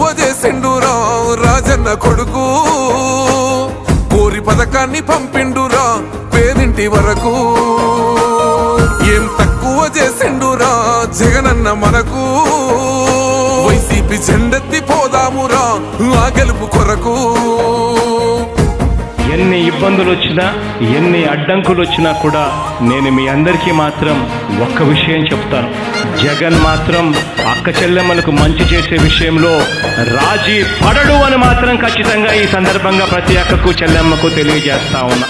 తక్కువ చేసిండురా రాజన్న కొడుకు. కోరి పథకాన్ని పంపిండురా పేదింటి వరకు. ఏం తక్కువ చేసిండురా జగనన్న మనకు. వైసీపీ జెండెత్తి పోదామురా ఆ గెలుపు కొరకు. ఎన్ని ఇబ్బందులు వచ్చినా ఎన్ని అడ్డంకులు వచ్చినా కూడా నేను మీ అందరికీ మాత్రం ఒక్క విషయం చెప్తాను. జగన్ మాత్రం అక్క చెల్లెమ్మలకు మంచి చేసే విషయంలో రాజీ పడడు అని మాత్రం ఖచ్చితంగా ఈ సందర్భంగా ప్రతి అక్కకు చెల్లెమ్మకు తెలియజేస్తా ఉన్నా.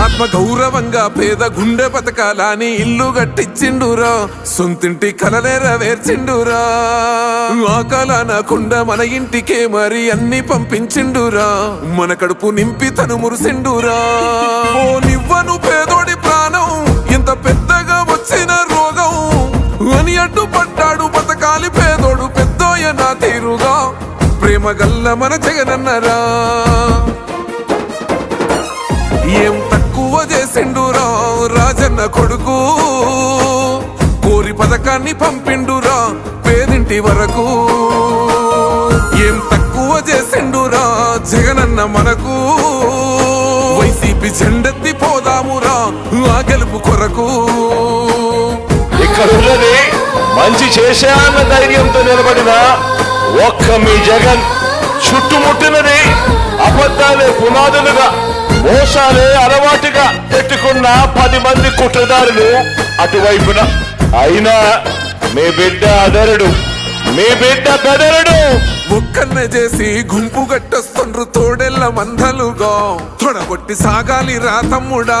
ఆత్మ గౌరవంగా పేద గుండె పథకాలని ఇల్లు కట్టించిండురా? సొంతింటి కలనేరవేర్చిండురా ఆకల కుండ మన ఇంటికే మరి అన్ని పంపించిండురా? మన కడుపు నింపి తను మురిసిండురా? ఓ నివ్వను పేదోడి నా తీరుగా. ప్రేమ గల్ల మన జగనన్నరా. ఏం తక్కువ చేసిండురా రాజన్న కొడుకు. కోరి పథకాన్ని పంపిండురా పేదింటి వరకు. ఏం తక్కువ చేసిండురా జగనన్న మనకు. మంచి చేశాన్న ధైర్యంతో నిలబడిన ఒక్క మీ జగన్ చుట్టుముట్టినది అబద్ధాలే పునాదులుగా మోసాలే అలవాటుగా పెట్టుకున్న పది మంది కుట్రదారులు అటువైపున. అయినా మీ బిడ్డ అదరుడు మీ బిడ్డ బెదరుడు. ఒక్కన్న చేసి గుంపు గట్టొస్తుండ్రు తోడెల్ల మందలుగా. తొడగొట్టి సాగాలి రా తమ్ముడా.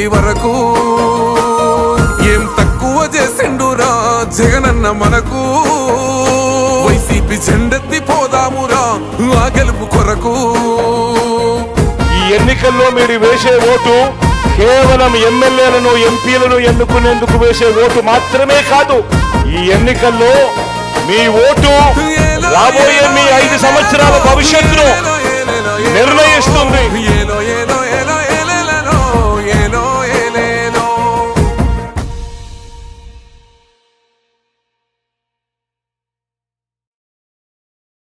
పేదింటి వరకు ఏం తక్కువ చేసిండురా జగనన్న మనకు? వైసీపీ జెండెత్తి పోదామురా ఆ గెలుపు కొరకు. ఈ ఎన్నికల్లో మీరు వేసే ఓటు కేవలం ఎమ్మెల్యేలను ఎంపీలను ఎన్నుకునేందుకు వేసే ఓటు మాత్రమే కాదు ఈ ఎన్నికల్లో మీ ఓటు రాబోయే మీ ఐదు సంవత్సరాల భవిష్యత్తును నిర్ణయిస్తుంది.